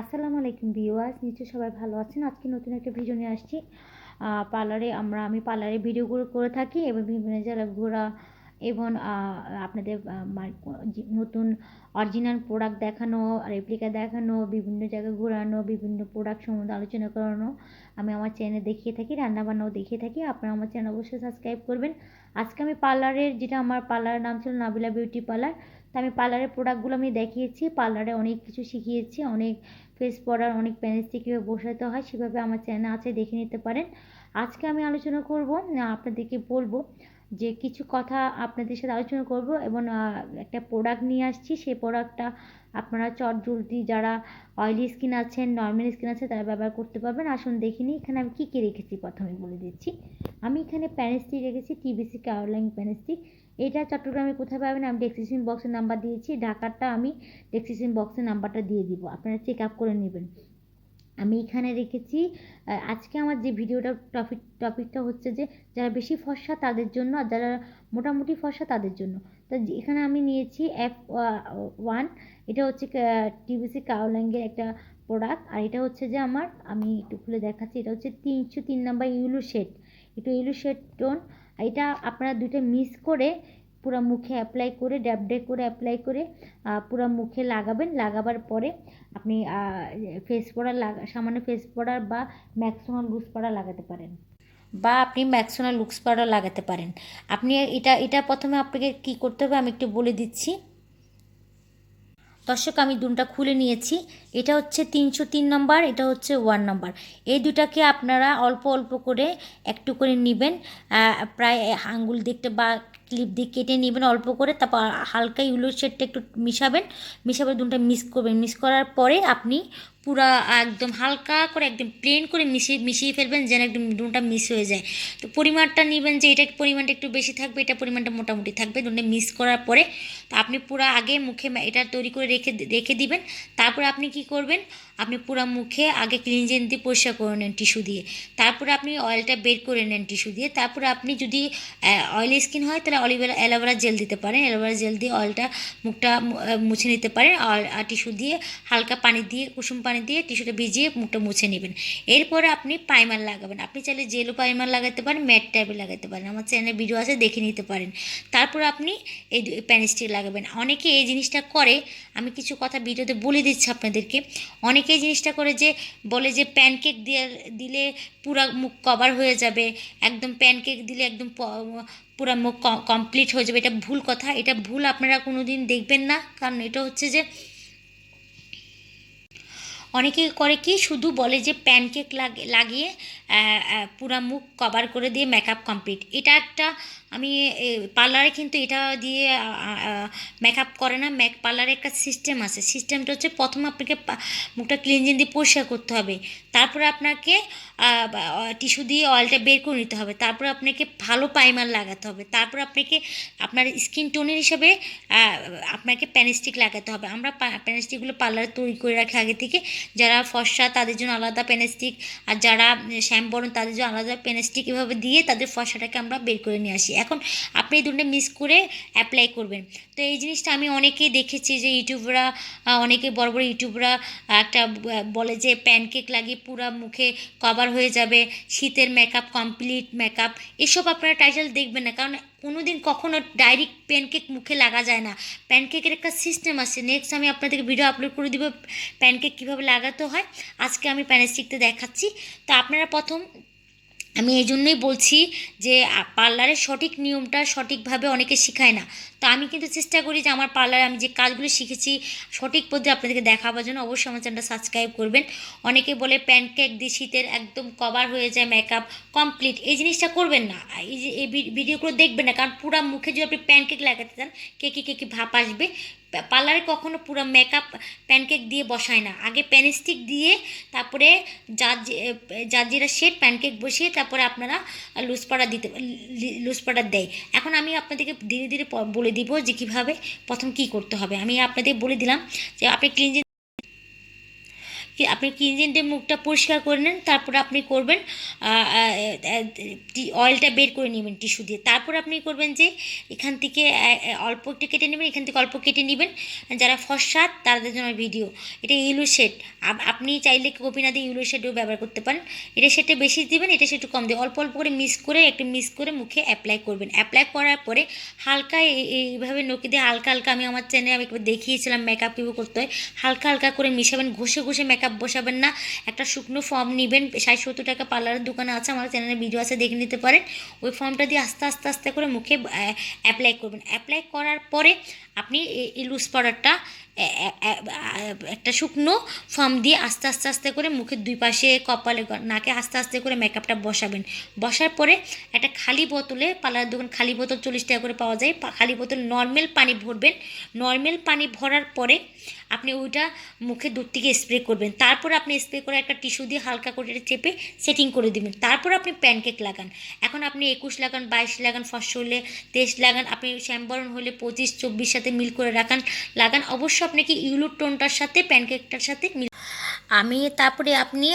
আসসালামু আলাইকুম ভিউয়ার্স, নিশ্চয়ই সবাই ভালো আছেন। আজকে নতুন একটা ভিডিও নিয়ে আসছি। পার্লারে আমরা, আমি পার্লারে ভিডিওগুলো করে থাকি এবং বিভিন্ন জায়গায় ঘোরা এবং আপনাদের নতুন অরিজিনাল প্রোডাক্ট দেখানো রেপ্লিকা দেখানো, বিভিন্ন জায়গায় ঘোরানো, বিভিন্ন প্রোডাক্ট সম্বন্ধে আলোচনা করানো, আমি আমার চ্যানেলে দেখিয়ে থাকি, রান্নাবান্নাও দেখিয়ে থাকি, আপনারা আমার চ্যানেল অবশ্যই সাবস্ক্রাইব করবেন। আজকে আমি পার্লারের যেটা আমার পার্লারের নাম ছিল নাবিলা বিউটি পার্লার তো আমি পার্লারের প্রোডাক্টগুলো আমি দেখিয়েছি পার্লারে অনেক কিছু শিখিয়েছি, অনেক ফেস পড়ার অনেক প্যানেজটি কীভাবে বসাতে হয়, সেভাবে আমার চ্যানেল আছে, দেখে নিতে পারেন। আজকে আমি আলোচনা করব, আপনাদেরকে বলব যে কিছু কথা আপনাদের সাথে আলোচনা করব এবং একটা প্রোডাক্ট নিয়ে আসছি, সেই প্রোডাক্টটা আপনারা চট জলদি যারা অয়েলি স্কিন আছেন নর্মাল স্কিন আছে, তারা ব্যবহার করতে পারবেন। আসুন দেখে নিই, এখানে আমি কী কী রেখেছি প্রথমে বলে দিচ্ছি। আমি এখানে প্যানেস্টিক রেখেছি টিবিসি কাওয়ারলাইন প্যানেস্টিক এটা চট্টগ্রামে কোথায় পাবেন? আমি ডেসক্রিপশন বক্সের নাম্বার দিয়েছি। ঢাকারটা আমি ডেসক্রিপশন বক্সের নাম্বারটা দিয়ে দিব। আপনারা চেক আপ করে নেবেন। আমি এখানে রেখেছি। আজকে আমার যে ভিডিওটা টপিক টপিকটা হচ্ছে যে, যারা বেশি ফর্সা তাদের জন্য আর যারা মোটামুটি ফর্সা তাদের জন্য। তো এখানে আমি নিয়েছি এফ ওয়ান এটা হচ্ছে টিভিসি কাওল্যাঙ্গের একটা প্রোডাক্ট আর এটা হচ্ছে যে আমার, আমি একটু খুলে দেখাচ্ছি, এটা হচ্ছে তিনশো তিন নাম্বার ইউলো শেড একটু ইউলো শেড টোন এটা আপনারা দুইটা মিক্স করে পুরো মুখে অ্যাপ্লাই করে ড্যাব ডে করে অ্যাপ্লাই করে পুরো মুখে লাগাবেন। লাগাবার পরে আপনি ফেস পাউডার লাগা, সামান্য ফেস পাউডার বা ম্যাক্সিমাম লুজ পাউডার লাগাতে পারেন। বা আপনি ম্যাক্সিমাম লুক্স পাউডার লাগাতে পারেন। আপনি এটা এটা প্রথমে আপনাকে কি করতে হবে আমি একটু বলে দিচ্ছি। দর্শক, আমি দুটা খুলে নিয়েছি। এটা হচ্ছে তিনশো তিন নম্বর, এটা হচ্ছে ওয়ান নম্বর। এই দুটাকে আপনারা অল্প অল্প করে একটু করে নেবেন। প্রায় আঙ্গুল দিকটা বা ক্লিপ দিয়ে কেটে নেবেন অল্প করে, তারপর হালকা ইউলো শেডটা একটু মিশাবেন মিশাবে দুটা মিক্স করবেন। মিক্স করার পরে আপনি পুরা একদম হালকা করে একদম প্লেন করে মিশিয়ে মিশিয়ে ফেলবেন যেন একদম দুটা মিস হয়ে যায়। তো পরিমাণটা নেবেন যে এটা পরিমাণটা একটু বেশি থাকবে, এটা পরিমাণটা মোটামুটি থাকবে। দুটো মিস করার পরে তো আপনি পুরো আগে মুখে এটা তৈরি করে রেখে রেখে দিবেন। তারপরে আপনি কি করবেন? আপনি পুরো মুখে আগে ক্লিনজেন দিয়ে পরিষ্কার করে নেন টিস্যু দিয়ে। তারপরে আপনি অয়েলটা বের করে নেন টিস্যু দিয়ে। তারপরে আপনি যদি অয়েলি স্কিন হয় তাহলে অলিভেরা অ্যালোভেরা জেল দিতে পারেন। অ্যালোভেরা জেল দিয়ে অয়েলটা মুখটা মুছে নিতে পারেন। আর টিস্যু দিয়ে হালকা পানি দিয়ে কুসুম পানি দিয়ে টিস্যুটা ভিজিয়ে মুখটা মুছে নেবেন। এরপরে আপনি প্রাইমার লাগাবেন। আপনি চাইলে জেলো প্রাইমার লাগাতে পারেন, ম্যাট টাইপের লাগাতে পারেন। আমার চ্যানেলে ভিডিও আছে, দেখে নিতে পারেন। তারপর আপনি এই প্যানিস্টিক লাগাবেন। অনেকে এই জিনিসটা করে, আমি কিছু কথা ভিডিওতে বলে দিচ্ছি আপনাদেরকে। অনেকে এই জিনিসটা করে যে, বলে যে প্যানকেক দিয়ে, দিলে পুরা মুখ কভার হয়ে যাবে। একদম প্যানকেক দিলে একদম পুরা মুখ কমপ্লিট হয়ে যাবে। এটা ভুল কথা। এটা ভুল আপনারা কোনো দিন দেখবেন না। কারণ এটা হচ্ছে যে অনেকে করে কি, শুধু বলে যে প্যানকেক লাগিয়ে পুরা মুখ কভার করে দিয়ে মেকআপ কমপ্লিট এটা একটা আমি পার্লারে কিন্তু এটা দিয়ে মেকআপ করে না, ম্যাক পার্লারে একটা সিস্টেম আছে। সিস্টেমটা হচ্ছে প্রথমে আপনাকে মুখটা ক্লিনজিং দিয়ে পরিষ্কার করতে হবে। তারপরে আপনাকে টিস্যু দিয়ে অয়েলটা বের করে নিতে হবে। তারপরে আপনাকে ভালো প্রাইমার লাগাতে হবে। তারপর আপনাকে, আপনার স্কিন টোনের হিসাবে আপনাকে প্যানেস্টিক লাগাতে হবে। আমরা প্যানেস্টিকগুলো পার্লারে তৈরি করে রাখি আগে থেকে। যারা ফর্সা তাদের জন্য আলাদা প্যানেস্টিক আর যারা শ্যামবরণ তাদের জন্য আলাদা প্যানেস্টিক এভাবে দিয়ে তাদের ফর্সাটাকে আমরা বের করে নিয়ে আসি। এখন আপনি এই দুটো মিস করে অ্যাপ্লাই করবেন। তো এই জিনিসটা আমি অনেকেই দেখেছি যে ইউটিউবরা অনেকে বড় বড় ইউটিউবরা একটা বলে যে প্যানকেক লাগিয়ে পুরো মুখে কভার হয়ে যাবে, শীতের মেকআপ কমপ্লিট মেকআপ এসব আপনারা টাইটেল দেখবেন না। কারণ কোনো দিন কখনও ডাইরেক্ট প্যানকেক মুখে লাগা যায় না। প্যানকেকের একটা সিস্টেম আছে। নেক্সট আমি আপনাদেরকে ভিডিও আপলোড করে দিব প্যানকেক কীভাবে লাগাতে হয়। আজকে আমি প্যানেস্টিকতে দেখাচ্ছি। তো আপনারা প্রথম আমি এই জন্যই বলছি যে পার্লারের সঠিক নিয়মটা সঠিকভাবে অনেকে শেখায় না। তো আমি কিন্তু চেষ্টা করি যে, আমার পার্লারে আমি যে কাজগুলো শিখেছি সঠিক পদ্ধতি আপনাদেরকে দেখাবার জন্য অবশ্যই আমার চ্যানেলটা সাবস্ক্রাইব করবেন। অনেকে বলে প্যানকেক দিয়ে শীতের একদম কভার হয়ে যায় মেকআপ কমপ্লিট এই জিনিসটা করবেন না। এই যে, এই ভিডিওগুলো দেখবেন না, কারণ পুরো মুখে যদি আপনি প্যানকেক লাগাতে চান কে কী কে কি ভাপ আসবে। পার্লারে কখনো পুরো মেকআপ প্যানকেক দিয়ে বসায় না। আগে প্যানস্টিক দিয়ে তারপরে জাজিরা শেড প্যানকেক বসিয়ে তারপরে আপনারা লুজ পাড়া দিতে লুজ পাড়া দেয়। এখন আমি আপনাদেরকে ধীরে ধীরে বলে দিব যে কীভাবে প্রথম কি করতে হবে। আমি আপনাদের বলে দিলাম যে আপনি ক্লিনজিং আপনি ক্লিনজিং দিয়ে মুখটা পরিষ্কার করে নেন, তারপরে আপনি করবেন অয়েলটা বের করে নেবেন টিস্যু দিয়ে। তারপর আপনি করবেন যে এখান থেকে অল্প একটু কেটে নেবেন, এখান থেকে অল্প কেটে নেবেন। যারা ফর্সা তাদের জন্য ভিডিও। এটা ইউলো শেড আপনি চাইলে কপি না দিয়ে ইউলো শেডও ব্যবহার করতে পারেন। এটা সেটা বেশি দিবেন, এটা সেটা কম দিয়ে অল্প অল্প করে মিক্স করে, একটু মিক্স করে মুখে অ্যাপ্লাই করবেন। অ্যাপ্লাই করার পরে হালকা এই- এইভাবে নখে দিয়ে হালকা হালকা আমি আমার চ্যানেলে আমি দেখিয়েছিলাম মেকআপ কীভাবে করতে হয়। হালকা হালকা করে মিশাবেন, ঘষে ঘষে মেকআপ বসাবেন না। একটা শুকনো ফর্ম নেবেন ষাট সত্তর টাকা পার্লারের দোকানে আছে, আমার চ্যানেলে ভিডিও আছে, দেখে নিতে পারেন। ওই ফর্মটা দিয়ে আস্তে আস্তে আস্তে করে মুখে অ্যাপ্লাই করবেন। অ্যাপ্লাই করার পরে আপনি এই- লুজ পাউডারটা একটা শুকনো ফর্ম দিয়ে আস্তে আস্তে আস্তে করে মুখের দুই পাশে কপালে নাকে আস্তে আস্তে করে মেকআপটা বসাবেন। বসার পরে একটা খালি বোতলে পার্লারের দোকান খালি বোতল চল্লিশ টাকা করে পাওয়া যায় খালি বোতল নর্মাল পানি ভরবেন। নর্মাল পানি ভরার পরে আপনি ওইটা মুখে দূর থেকে স্প্রে করবেন। তারপর আপনি স্প্রে করে একটা টিস্যু দিয়ে হালকা করে এটা চেপে সেটিং করে দিবেন। তারপর আপনি প্যানকেক লাগান। এখন আপনি একুশ লাগান, বাইশ লাগান ফসল হলে তেইশ লাগান, আপনি শ্যামবরণ হলে পঁচিশ, চব্বিশ সাথে মিল করে রাখান। লাগান। অবশ্য আপনাকে ইউলুর টোনটার সাথে, প্যানকেকটার সাথে মিল, আমি তারপরে আপনি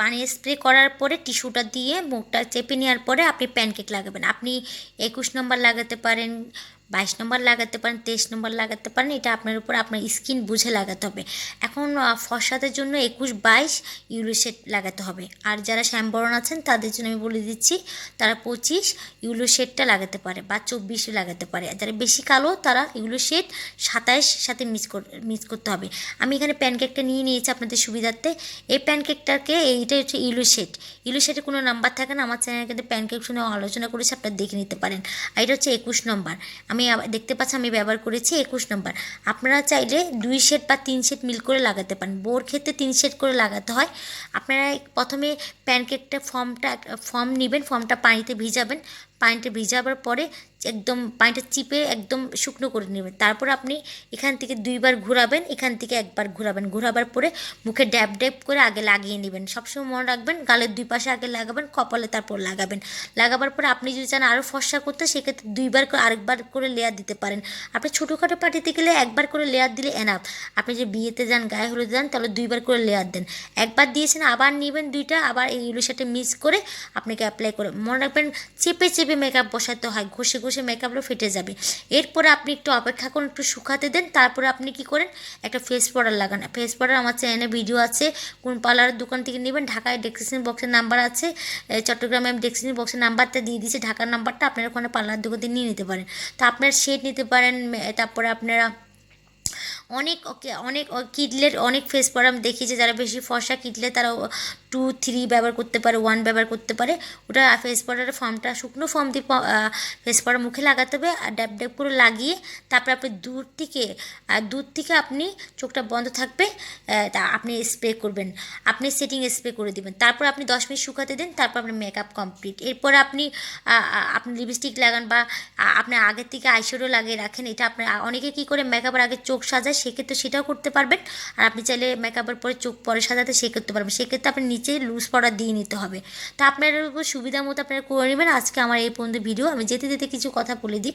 পানি স্প্রে করার পরে টিস্যুটা দিয়ে মুখটা চেপে নেওয়ার পরে আপনি প্যানকেক লাগাবেন। আপনি একুশ নম্বর লাগাতে পারেন বাইশ নম্বর লাগাতে পারেন তেইশ নম্বর লাগাতে পারেন এটা আপনার উপর আপনার স্কিন বুঝে লাগাতে হবে। এখন আ, ফর্সাদের জন্য একুশ বাইশ ইউলো শেড লাগাতে হবে। আর যারা শ্যামবরণ আছেন তাদের জন্য আমি বলে দিচ্ছি তারা পঁচিশ ইউলো শেডটা লাগাতে পারে বা চব্বিশে লাগাতে পারে। যারা বেশি কালো তারা ইউলো শেড সাতাইশ সাথে মিক্স মিক্স করতে হবে। আমি এখানে প্যানকেকটা নিয়ে নিয়েছি আপনাদের সুবিধার্থে। এই প্যানকেকটাকে এইটা হচ্ছে ইউলো শেড ইউলো শেডে কোনো নাম্বার থাকে না আমার চ্যানেলে কিন্তু প্যানকেক শুনে আলোচনা করেছি আপনারা দেখে নিতে পারেন। আর এটা হচ্ছে একুশ নম্বর। আমি আবার, দেখতে পাচ্ছি আমি ব্যবহার করেছি একুশ নম্বর। আপনারা চাইলে দুই শেড বা তিন শেড মিল করে লাগাতে পারেন। বোর ক্ষেত্রে তিন শেড করে লাগাতে হয়। আপনারা প্রথমে প্যানকেকটা ফর্মটা ফর্ম নেবেন ফর্মটা পানিতে ভিজাবেন। পানিতে ভিজাবার পরে একদম পানিটা চিপে একদম শুকনো করে নেবেন। তারপর আপনি এখান থেকে দুইবার ঘোরাবেন, এখান থেকে একবার ঘোরাবেন। ঘোরাবার পরে মুখে ড্যাব ড্যাব করে আগে লাগিয়ে নেবেন। সবসময় মনে রাখবেন, গালের দুই পাশে আগে লাগাবেন, কপালে তারপর লাগাবেন। লাগাবার পরে আপনি যদি চান আরও ফর্সা করতে, সেক্ষেত্রে দুইবার করে আরেকবার করে লেয়ার দিতে পারেন। আপনি ছোটোখাটো পার্টিতে গেলে একবার করে লেয়ার দিলে এনাফ আপনি যে বিয়েতে যান, গায়ে হলুদ যান, তাহলে দুইবার করে লেয়ার দেন। একবার দিয়েছেন, আবার নেবেন দুইটা, আবার এই ইউলোর সাথে মিক্স করে আপনাকে অ্যাপ্লাই করে মনে রাখবেন, চেপে চেপে মেকআপ বসাতে হয়। ঘষে ঘষে মেকআপগুলো ফেটে যাবে। এরপরে আপনি একটু অপেক্ষা করুন, একটু শুকাতে দেন, তারপরে আপনি কি করেন? একটা ফেস পাউডার লাগান। ফেস পাউডার আমার চ্যানেলে ভিডিও আছে, কোন পার্লারের দোকান থেকে নেবেন, ঢাকায় ডেসক্রিপশন বক্সের নাম্বার আছে চট্টগ্রামে আমি ডেসক্রিপশন বক্সের নাম্বারটা দিয়ে দিয়েছি, ঢাকার নাম্বারটা আপনারা ওখানে পার্লার দোকান থেকে নিয়ে নিতে পারেন। তো আপনার শেড নিতে পারেন তারপরে আপনারা অনেক অনেক কিডলের অনেক ফেস পাউডার আমি দেখিয়েছি, যারা বেশি ফর্সা কিডলে তারা টু থ্রি ব্যবহার করতে পারে ওয়ান ব্যবহার করতে পারে, ওটা ফেস পাউডারের ফর্মটা শুকনো ফর্ম দিয়ে ফেস পাউডার মুখে লাগাতে হবে আর ড্যাব ড্যাব করে লাগিয়ে তারপরে আপনি দূর থেকে দূর থেকে আপনি চোখটা বন্ধ থাকবে তা আপনি স্প্রে করবেন। আপনি সেটিং স্প্রে করে দিবেন। তারপর আপনি দশ মিনিট শুকাতে দিন, তারপর আপনার মেকআপ কমপ্লিট এরপর আপনি আপনি লিপস্টিক লাগান বা আপনি আগের থেকে আইশ্যাডো লাগিয়ে রাখেন, এটা আপনার অনেকে কী করে মেকআপের আগে চোখ সাজায়, সেক্ষেত্রে সেটাও করতে পারবেন। আর আপনি চাইলে মেকআপের পরে চোখ পরে সাজাতে সে করতে পারবেন। সেক্ষেত্রে আপনি নিচে লুজ পাউডার দিয়ে নিতে হবে। তা আপনার সুবিধা মতো আপনারা করে নেবেন। আজকে আমার এই পর্যন্ত ভিডিও আমি যেতে যেতে কিছু কথা বলে দিই।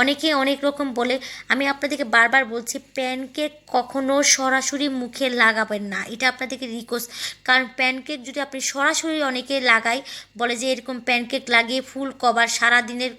অনেকে অনেক রকম বলে, আমি আপনাদেরকে বারবার বলছি প্যানকেক কখনো সরাসরি মুখে লাগাবেন না। এটা আপনাদেরকে রিকোয়েস্ট কারণ প্যানকেক যদি আপনি সরাসরি অনেকে লাগাই বলে যে এরকম প্যানকেক লাগিয়ে ফুল কভার সারাদিনের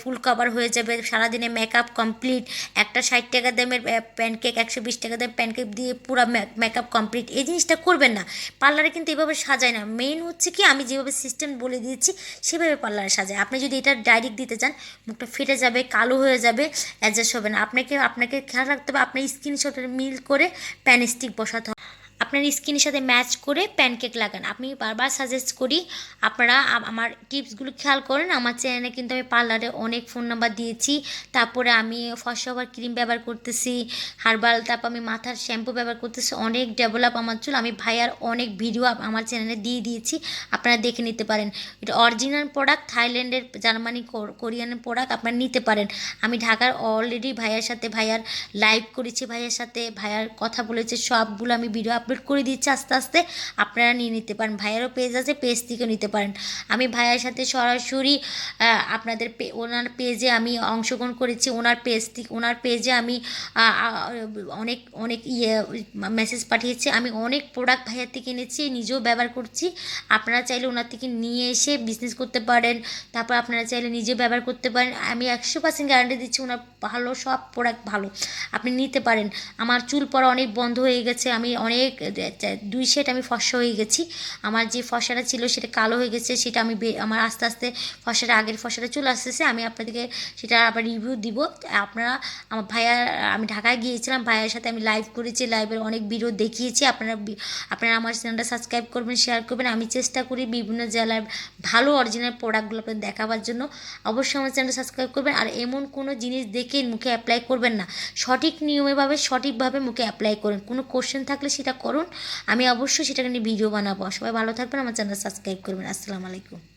ফুল কভার হয়ে যাবে, সারাদিনে মেকআপ কমপ্লিট একটা ষাট টাকা দামের প্যানকেক একশো বিশ টাকা দামের প্যানকেক দিয়ে পুরো মেকআপ কমপ্লিট এই জিনিসটা করবেন না। পার্লারে কিন্তু এভাবে সাজায় না মেইন হচ্ছে কি আমি যেভাবে সিস্টেম বলে দিয়েছি, সেভাবে পার্লারে সাজায়। আপনি যদি এটা ডাইরেক্ট দিতে চান, মুখটা ফেটে যাবে, কালো হয়ে যাবে অ্যাডজাস্ট হবে না। আপনাকে আপনাকে খেয়াল রাখতে হবে, আপনার স্কিনের সাথে মিল করে প্যান স্টিক বসাতে হবে। আপনার স্কিনের সাথে ম্যাচ করে প্যানকেক লাগান। আমি বারবার সাজেস্ট করি, আপনারা আমার টিপসগুলো খেয়াল করেন। আমার চ্যানেলে কিন্তু আমি পার্লারে অনেক ফোন নাম্বার দিয়েছি। তারপরে আমি ফর্সা ওভার ক্রিম ব্যবহার করতেছি হার্বাল তারপর আমি মাথার শ্যাম্পু ব্যবহার করতেছি। অনেক ডেভেলপ আমার চুল। আমি ভাইয়ার অনেক ভিডিও আমার চ্যানেলে দিয়ে দিয়েছি। আপনারা দেখে নিতে পারেন। এটা অরিজিনাল প্রোডাক্ট থাইল্যান্ডের জার্মানি কোর- কোরিয়ানের প্রোডাক্ট আপনারা নিতে পারেন। আমি ঢাকার অলরেডি ভাইয়ার সাথে, ভাইয়ার লাইভ করেছি, ভাইয়ার সাথে, ভাইয়ার কথা বলেছে, সবগুলো আমি ভিডিও আপলোড করে দিচ্ছে আস্তে আস্তে, আপনারা নিয়ে নিতে পারেন। ভাইয়ারও পেজ আছে পেজ থেকেও নিতে পারেন। আমি ভাইয়ার সাথে সরাসরি আপনাদের ওনার পেজে আমি অংশগ্রহণ করেছি। ওনার পেজ থেকে ওনার পেজে আমি অনেক অনেক ইয়ে মেসেজ পাঠিয়েছি। আমি অনেক প্রোডাক্ট ভাইয়ার থেকে এনেছি, নিজেও ব্যবহার করছি। আপনারা চাইলে ওনার থেকে নিয়ে এসে বিজনেস করতে পারেন। তারপর আপনারা চাইলে নিজে ব্যবহার করতে পারেন। আমি একশো পার্সেন্ট গ্যারান্টি দিচ্ছি, ওনার ভালো সব প্রোডাক্ট ভালো। আপনি নিতে পারেন। আমার চুল পড়া অনেক বন্ধ হয়ে গেছে। আমি অনেক দুই সেট আমি ফর্সা হয়ে গেছি। আমার যে ফর্সাটা ছিল সেটা কালো হয়ে গেছে, সেটা আমি আমার আস্তে আস্তে ফর্সাটা, আগের ফর্সাটা চলে আসতেছে, আমি আপনাদেরকে সেটা আবার রিভিউ দিব। আপনারা, আমার ভাইয়া, আমি ঢাকায় গিয়েছিলাম, ভাইয়ের সাথে আমি লাইভ করেছি লাইভের অনেক ভিডিও দেখিয়েছি। আপনারা আপনারা আমার চ্যানেলটা সাবস্ক্রাইব করবেন শেয়ার করবেন। আমি চেষ্টা করি বিভিন্ন জেলার ভালো অরিজিনাল প্রোডাক্টগুলো আপনাদের দেখাবার জন্য। অবশ্যই আমার চ্যানেলটা সাবস্ক্রাইব করবেন। আর এমন কোনো জিনিস দেখে মুখে অ্যাপ্লাই করবেন না। সঠিক নিয়মেভাবে সঠিকভাবে মুখে অ্যাপ্লাই করুন। কোনো কোশ্চেন থাকলে সেটা করুন। আমি অবশ্যই সেটাকে নিয়ে ভিডিও বানাবো। সবাই ভালো থাকবেন। আমার চ্যানেল সাবস্ক্রাইব করবেন। আসসালামু আলাইকুম।